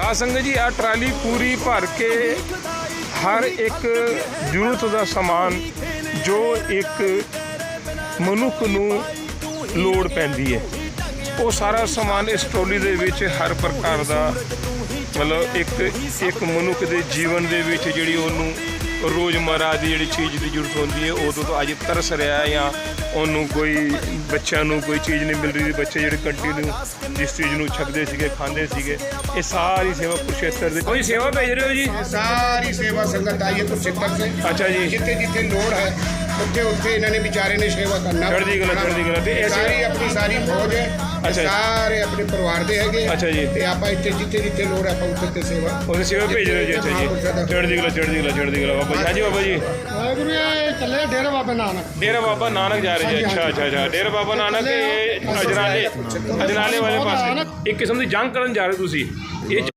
ਆ ਸੰਗਤ ਜੀ ਆ ਟਰਾਲੀ ਪੂਰੀ ਭਰ ਕੇ ਹਰ ਇੱਕ ਜ਼ਰੂਰਤ ਦਾ ਸਮਾਨ ਜੋ ਇੱਕ ਮਨੁੱਖ ਨੂੰ ਲੋੜ ਪੈਂਦੀ ਹੈ, ਉਹ ਸਾਰਾ ਸਮਾਨ ਇਸ ਟਰਾਲੀ ਦੇ ਵਿੱਚ ਹਰ ਪ੍ਰਕਾਰ ਦਾ ਮਤਲਬ ਇੱਕ ਇੱਕ ਮਨੁੱਖ ਦੇ ਜੀਵਨ ਦੇ ਵਿੱਚ ਜਿਹੜੀ ਉਹਨੂੰ ਰੋਜ਼ਮਰਾ ਦੀ ਜਿਹੜੀ ਚੀਜ਼ ਦੀ ਜ਼ਰੂਰਤ ਹੁੰਦੀ ਹੈ ਉਦੋਂ ਤੋਂ ਅੱਜ ਤਰਸ ਰਿਹਾ ਹੈ ਜਾਂ ਉਹਨੂੰ ਕੋਈ ਬੱਚਿਆਂ ਨੂੰ ਕੋਈ ਚੀਜ਼ ਨਹੀਂ ਮਿਲ ਰਹੀ ਬੱਚੇ ਜਿਹੜੇ ਕੰਟੀਨਿਊ ਜਿਸ ਚੀਜ਼ ਨੂੰ ਛਕਦੇ ਸੀਗੇ ਖਾਂਦੇ ਸੀਗੇ ਇਹ ਸਾਰੀ ਸੇਵਾ ਕੁਰਸ਼ੇਤਰ ਦੇ ਕੋਈ ਸੇਵਾ ਭੇਜ ਰਹੇ ਹੋ ਜੀ? ਸਾਰੀ ਸੇਵਾ ਸੰਗਤ ਆਈ ਹੈ ਕੁਰਸ਼ੇਤਰ ਸੇ। ਅੱਛਾ ਜੀ। ਜਿੱਥੇ ਜਿੱਥੇ ਲੋੜ ਹੈ ਉੱਥੇ ਉੱਥੇ ਇਹਨਾਂ ਨੇ ਵਿਚਾਰੇ ਨੇ ਸੇਵਾ ਕਰਨਾ। ਚੜ੍ਹਦੀ ਕਲਾ, ਚੜ੍ਹਦੀ ਕਲਾ। ਤੇ ਇਹ ਸਾਰੀ ਆਪਣੀ ਸਾਰੀ ਫੌਜ ਹੈ। ਅੱਛਾ ਜੀ। ਸਾਰੇ ਆਪਣੇ ਪਰਿਵਾਰ ਦੇ ਹੈਗੇ। ਅੱਛਾ ਜੀ। ਤੇ ਆਪਾਂ ਇੱਥੇ ਜਿੱਥੇ ਜਿੱਥੇ ਲੋੜ ਹੈ ਆਪਾਂ ਉੱਥੇ ਤੇ ਸੇਵਾ ਉਹਦੇ ਸੇਵਾ ਭੇਜ ਰਹੇ ਜੀ ਅੱਛਾ ਜੀ। ਚੜ੍ਹਦੀ ਕਲਾ ਚੜ੍ਹਦੀ ਕਲਾ ਚੜ੍ਹਦੀ ਕਲਾ। ਬਾਬਾ ਜੀ ਹਾਂਜੀ ਬਾਬਾ ਜੀ। ਵਾਹਿਗੁਰੂ ਇਹ ਚੱਲੇ ਡੇਰਾ ਬਾਬਾ ਨਾਨਕ। ਡੇਰਾ ਬਾਬਾ ਨਾਨਕ ਜਾ ਰਹੇ ਜੀ। ਅੱਛਾ ਅੱਛਾ ਅੱਛਾ। ਡੇਰਾ ਬਾਬਾ ਨਾਨਕ ਇਹ ਅਜਨਾਲੇ ਅਜਨਾਲੇ ਵਾਲੇ ਪਾਸੇ। ਇੱਕ ਕਿਸਮ ਦੀ ਜੰਗ ਕਰਨ ਜਾ ਰਹੇ ਤੁਸੀਂ। ਇਹ